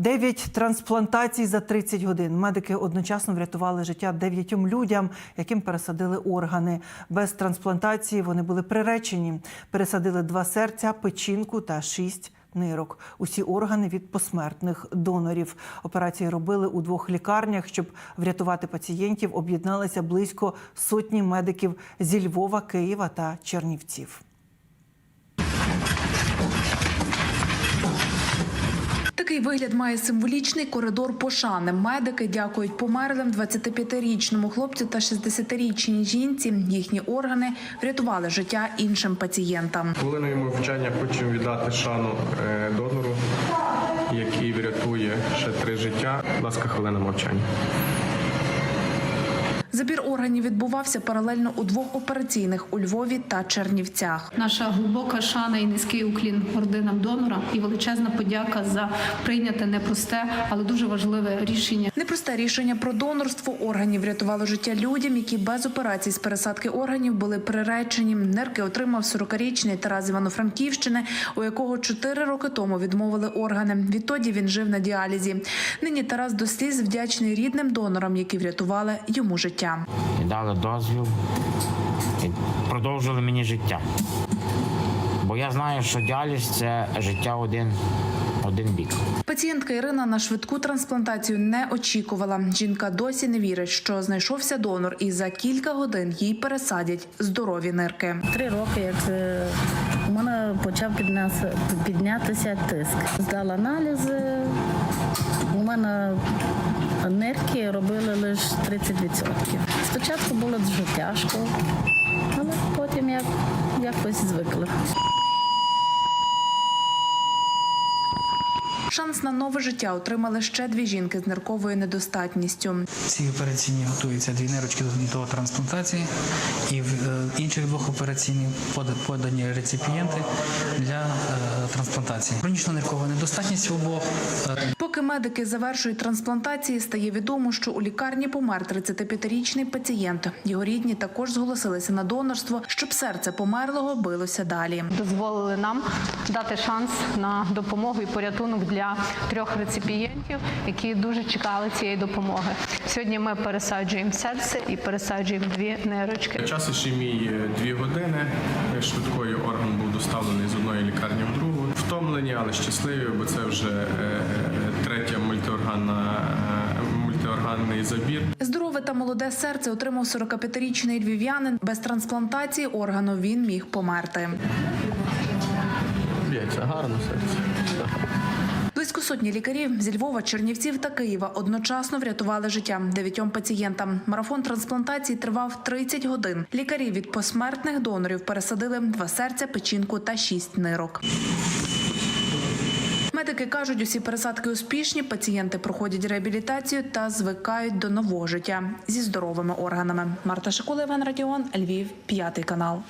Дев'ять трансплантацій за 30 годин. Медики одночасно врятували життя дев'ятьом людям, яким пересадили органи. Без трансплантації вони були приречені. Пересадили два серця, печінку та шість нирок. Усі органи від посмертних донорів. Операції робили у двох лікарнях. Щоб врятувати пацієнтів, об'єдналися близько сотні медиків зі Львова, Києва та Чернівців. Такий вигляд має символічний коридор пошани. Медики дякують померлим 25-річному хлопцю та 60-річній жінці. Їхні органи врятували життя іншим пацієнтам. Хвилиною мовчання хочемо віддати шану е, донору, який врятує ще три життя. Будь ласка, хвилина мовчання. Забір органів відбувався паралельно у двох операційних у Львові та Чернівцях. Наша глибока шана і низький уклін родинам донора і величезна подяка за прийняте непросте, але дуже важливе рішення. Непросте рішення про донорство органів врятувало життя людям, які без операцій з пересадки органів були приречені. Нирки отримав 40-річний Тарас Івано-Франківщини, у якого 4 роки тому відмовили органи. Відтоді він жив на діалізі. Нині Тарас до сліз вдячний рідним донорам, які врятували йому життя. І дали дозвіл і продовжили мені життя. Бо я знаю, що діаліз це життя один, один бік. Пацієнтка Ірина на швидку трансплантацію не очікувала. Жінка досі не вірить, що знайшовся донор, і за кілька годин їй пересадять здорові нирки. Три роки, як е, у мене почав піднятися, піднятися тиск. Здала аналізи. У мене нирки робили лише 30%. Спочатку було дуже тяжко, але потім я якось звикли. Шанс на нове життя отримали ще дві жінки з нирковою недостатністю. Ці операційні готуються дві нирочки до, трансплантації, і в е, інших двох операційних пода- подані реципієнти для е, трансплантації. Хронічна ниркова недостатність в обох. е, Поки медики завершують трансплантації, стає відомо, що у лікарні помер 35-річний пацієнт. Його рідні також зголосилися на донорство, щоб серце померлого билося далі. дозволили нам дати шанс на допомогу і порятунок для трьох реципієнтів, які дуже чекали цієї допомоги. Сьогодні ми пересаджуємо серце і пересаджуємо дві нирочки. Час ішемії е, дві години. Швидкою орган був доставлений з одної лікарні в другу. Втомлені, але щасливі, бо це вже е, е, третя мультиорганна е, мультиорганний забір. Здорове та молоде серце отримав 45-річний львів'янин. Без трансплантації органу він міг померти. Б'ється гарно серце. Близько сотні лікарів зі Львова, Чернівців та Києва одночасно врятували життя дев'ятьом пацієнтам. Марафон трансплантації тривав 30 годин. Лікарі від посмертних донорів пересадили два серця, печінку та шість нирок. Медики кажуть, усі пересадки успішні. Пацієнти проходять реабілітацію та звикають до нового життя зі здоровими органами. Марта Шикула, Іван Радіон, Львів, п'ятий канал.